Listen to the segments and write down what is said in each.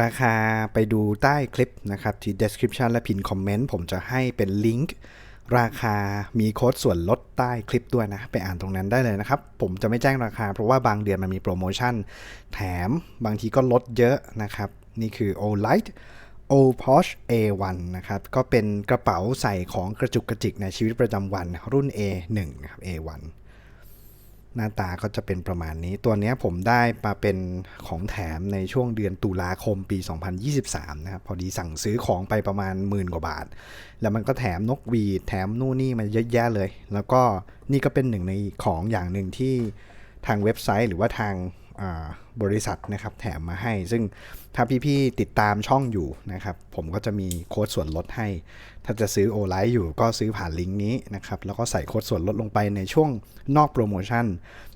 ราคาไปดูใต้คลิปนะครับ ที่ description และพินคอมเมนต์ผมจะให้เป็นลิงก์ราคามีโค้ดส่วนลดใต้คลิปด้วยนะ ไปอ่านตรงนั้นได้เลยนะครับ ผมจะไม่แจ้งราคา เพราะว่าบางเดือนมันมีโปรโมชั่น แถมบางทีก็ลดเยอะนะครับ นี่คือ o l i g h t o p o s h A1 นะครับ ก็เป็นกระเป๋าใส่ของกระจุกกระจิกในชีวิตประจำวันรุ่น A1 นะครับ A1 หน้าตาก็จะเป็นประมาณนี้ ตัวนี้ผมได้มาเป็นของแถมในช่วงเดือนตุลาคมปี 2023 นะครับ พอดีสั่งซื้อของไปประมาณหมื่นกว่าบาท แล้วมันก็แถมนกวีดแถมนู่นนี่มาเยอะแยะเลย แล้วก็นี่ก็เป็นหนึ่งในของอย่างหนึ่งที่ทางเว็บไซต์หรือว่าทาง บริษัทนะครับแถมมาให้ ซึ่งถ้าพี่ๆติดตามช่องอยู่นะครับผมก็จะมีโค้ดส่วนลดให้ ถ้าจะซื้อโอไลท์อยู่ก็ซื้อผ่านลิงก์นี้นะครับแล้วก็ใส่โค้ดส่วนลดลงไปในช่วงนอกโปรโมชั่น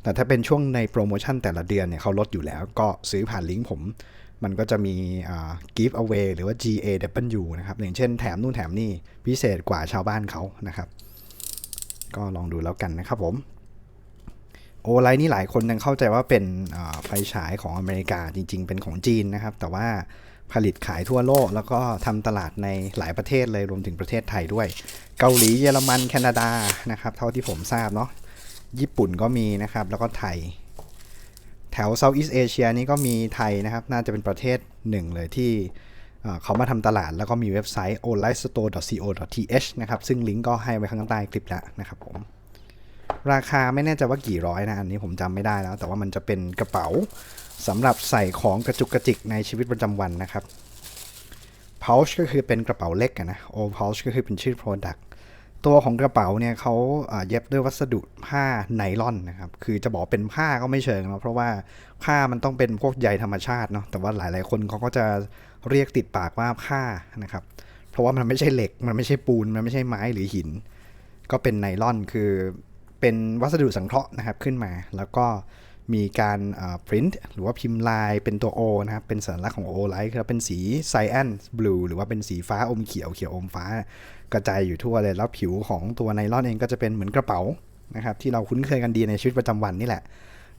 แต่ถ้าเป็นช่วงในโปรโมชั่นแต่ละเดือนเนี่ยเขาลดอยู่แล้วก็ซื้อผ่านลิงก์ผมมันก็จะมีอ่า give away หรือว่า GAW นะครับ อย่างเช่นแถมนู่นแถมนี่พิเศษกว่าชาวบ้านเขานะครับ ก็ลองดูแล้วกันนะครับผม โอไลน์นี่หลายคนยังเข้าใจว่าเป็นไฟฉายของอเมริกาจริง ๆ เป็นของจีนนะครับ แต่ว่าผลิตขายทั่วโลก แล้วก็ทำตลาดในหลายประเทศเลยรวมถึงประเทศไทยด้วย เกาหลีเยอรมันแคนาดานะครับเท่าที่ผมทราบเนาะญี่ปุ่นก็มีนะครับ แล้วก็ไทย แถวเซาท์อีสเอเชียนี่ก็มีไทยนะครับ น่าจะเป็นประเทศหนึ่งเลยที่เอ่อเขามาทำตลาดแล้วก็มีเว็บไซต์ onlinestore.co.th นะครับ ซึ่งลิงก์ก็ให้ไว้ข้างใต้คลิปแล้วนะครับผม ราคาไม่แน่ใจว่ากี่ร้อยนะ อันนี้ผมจำไม่ได้แล้ว แต่ว่ามันจะเป็นกระเป๋าสำหรับใส่ของกระจุกกระจิกในชีวิตประจำวันนะครับ pouch ก็คือเป็นกระเป๋าเล็กนะ o pouch ก็คือเป็นชื่อ product ตัวของกระเป๋าเนี่ยเขาอ่าเย็บด้วยวัสดุผ้าไนลอนนะครับ คือจะบอกเป็นผ้าก็ไม่เชิงนะเพราะว่าผ้ามันต้องเป็นพวกใยธรรมชาติเนาะ แต่ว่าหลาย ๆ คนเขาก็จะเรียกติดปากว่าผ้านะครับ เพราะว่ามันไม่ใช่เหล็ก มันไม่ใช่ปูน มันไม่ใช่ไม้หรือหิน ก็เป็นไนลอน คือ เป็นวัสดุสังเคราะห์นะครับขึ้นมา แล้วก็มีการพิมพ์หรือว่าพิมพ์ลายเป็นตัว O นะครับ เป็นสัญลักษณ์ของ O Light ครับเป็นสีไซแอนบลูหรือว่าเป็นสีฟ้าอมเขียวเขียวอมฟ้ากระจายอยู่ทั่วเลย แล้วผิวของตัวไนลอนเองก็จะเป็นเหมือนกระเป๋านะครับที่เราคุ้นเคยกันดีในชีวิตประจำวันนี่แหละ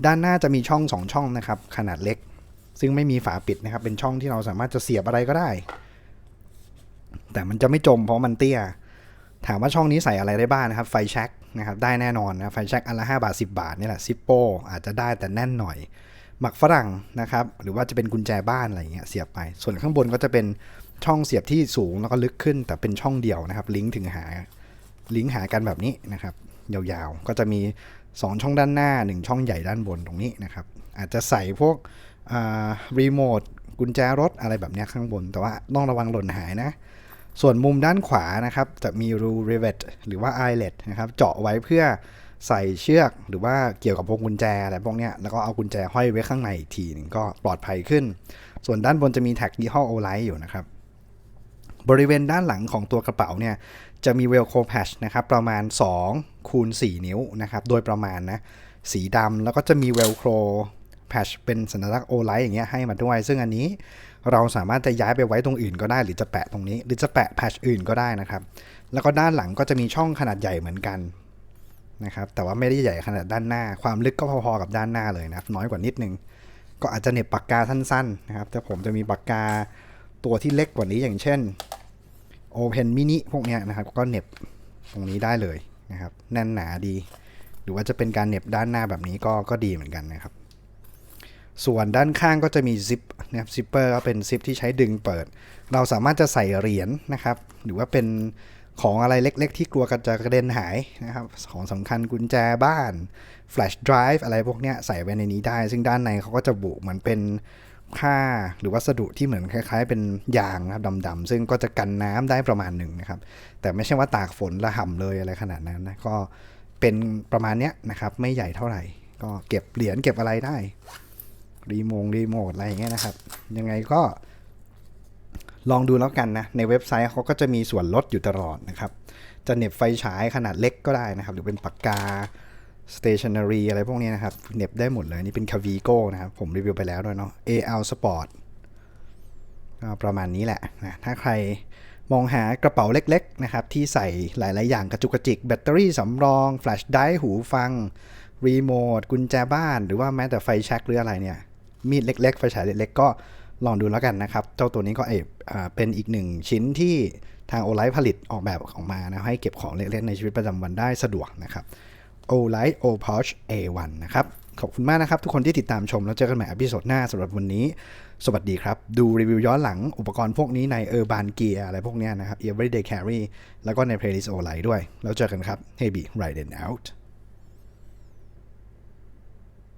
ด้านหน้าจะมีช่อง 2 ช่องนะครับ ขนาดเล็ก ซึ่งไม่มีฝาปิดนะครับ เป็นช่องที่เราสามารถจะเสียบอะไรก็ได้ แต่มันจะไม่จมเพราะมันเตี้ย ถามว่าช่องนี้ใส่อะไรได้บ้างนะครับ ไฟแช็กนะครับได้แน่นอนนะไฟแช็กอันละ 5 บาท 10 บาทนี่แหละซิปโปอาจจะได้แต่แน่นหน่อย หมักฝรั่งนะครับ หรือว่าจะเป็นกุญแจบ้านอะไรอย่างเงี้ยเสียบไป ส่วนข้างบนก็จะเป็นช่องเสียบที่สูงแล้วก็ลึกขึ้น แต่เป็นช่องเดียวนะครับ ลิงก์ถึงหาลิงก์หากันแบบนี้นะครับ ยาวๆ ก็จะมี 2 ช่องด้านหน้า 1 ช่องใหญ่ด้านบนตรงนี้นะครับ อาจจะใส่พวกรีโมทกุญแจรถอะไรแบบเนี้ยข้างบน แต่ว่าต้องระวังหล่นหายนะ ส่วนมุมด้านขวานะครับจะมีรู rivet หรือว่า eyelet นะครับเจาะไว้เพื่อใส่เชือกหรือว่าเกี่ยวกับพวงกุญแจอะไรพวกเนี้ยแล้วก็เอากุญแจห้อยไว้ข้างในอีกทีนึงก็ปลอดภัยขึ้น ส่วนด้านบนจะมีแท็กยี่ห้อ Olight อยู่นะครับ บริเวณด้านหลังของตัวกระเป๋าเนี่ยจะมี velcro patch นะครับประมาณ2คูณ4นิ้วนะครับโดยประมาณนะสีดำแล้วก็จะมีเวลโคร velcro patch เป็นสัญลักษณ์ Olight อย่างเงี้ยให้มาด้วย ซึ่งอันนี้เราสามารถจะย้ายไปไว้ตรงอื่นก็ได้ หรือจะแปะตรงนี้ หรือจะแปะ patch อื่นก็ได้นะครับ แล้วก็ด้านหลังก็จะมีช่องขนาดใหญ่เหมือนกันนะครับ แต่ว่าไม่ได้ใหญ่ขนาดด้านหน้า ความลึกก็พอๆกับด้านหน้าเลยนะครับ น้อยกว่านิดนึง ก็อาจจะเน็บปากกาสั้นๆนะครับ แต่ผมจะมีปากกาตัวที่เล็กกว่านี้อย่างเช่น Open Mini พวกเนี้ยนะครับ ก็เน็บตรงนี้ได้เลยนะครับ แน่นหนาดี หรือว่าจะเป็นการเน็บด้านหน้าแบบนี้ก็ก็ดีเหมือนกันนะครับ ส่วนด้านข้างก็จะมีซิปนะครับซิปเปอร์ก็เป็นซิปที่ใช้ดึงเปิด เราสามารถจะใส่เหรียญนะครับ หรือว่าเป็นของอะไรเล็กๆ ที่กลัวกันจะกระเด็นหายนะครับ ของสำคัญกุญแจบ้าน แฟลชไดรฟ์อะไรพวกเนี้ยใส่ไว้ในนี้ได้ ซึ่งด้านในเขาก็จะบุเหมือนเป็นผ้าหรือวัสดุที่เหมือนคล้าย ๆ เป็นยางนะครับดำๆซึ่งก็จะกันน้ำได้ประมาณหนึ่งนะครับ แต่ไม่ใช่ว่าตากฝนระห่ำเลยอะไรขนาดนั้นนะก็เป็นประมาณเนี้ยนะครับ ไม่ใหญ่เท่าไหร่ ก็เก็บเหรียญเก็บอะไรได้ รีโมงรีโมทอะไรอย่างเงี้ยนะครับ ยังไงก็ลองดูแล้วกันนะ ในเว็บไซต์เขาก็จะมีส่วนลดอยู่ตลอดนะครับ จะเน็บไฟฉายขนาดเล็กก็ได้นะครับ หรือเป็นปากกา stationery อะไรพวกนี้นะครับ เน็บได้หมดเลย นี่เป็น Cavigo นะครับ ผมรีวิวไปแล้วด้วยเนาะ AL Sport ก็ประมาณนี้แหละนะถ้าใครมองหากระเป๋าเล็กๆนะครับ ที่ใส่หลาย ๆ อย่างกระจุกกระจิก แบตเตอรี่สำรอง แฟลชไดร์หูฟัง รีโมท กุญแจบ้าน หรือว่าแม้แต่ไฟแช็กหรืออะไรเนี่ย มีดเล็กๆไฟฉายเล็กๆก็ลองดูแล้วกันนะครับ เจ้าตัวนี้ก็เออเป็นอีกหนึ่งชิ้นที่ทาง o l i ผลิตออกแบบออกมานะให้เก็บของเล็กๆในชีวิตประจำวันได้สะดวกนะครับ o l i o p o c h A1 นนะครับ ขอบคุณมากนะครับ ทุกคนที่ติดตามชมแล้วเจอกันใหม่อพิโซดหน้าสำหรับวันนี้ สวัสดีครับ ดูรีวิวย้อนหลังอุปกรณ์พวกนี้ใน Urban Gear อะไรพวกนี้นะครับ Everyday Carry แล้วก็ใน Playlist o l i ด้วย แล้วเจอกันครับ Hey B Ride and Out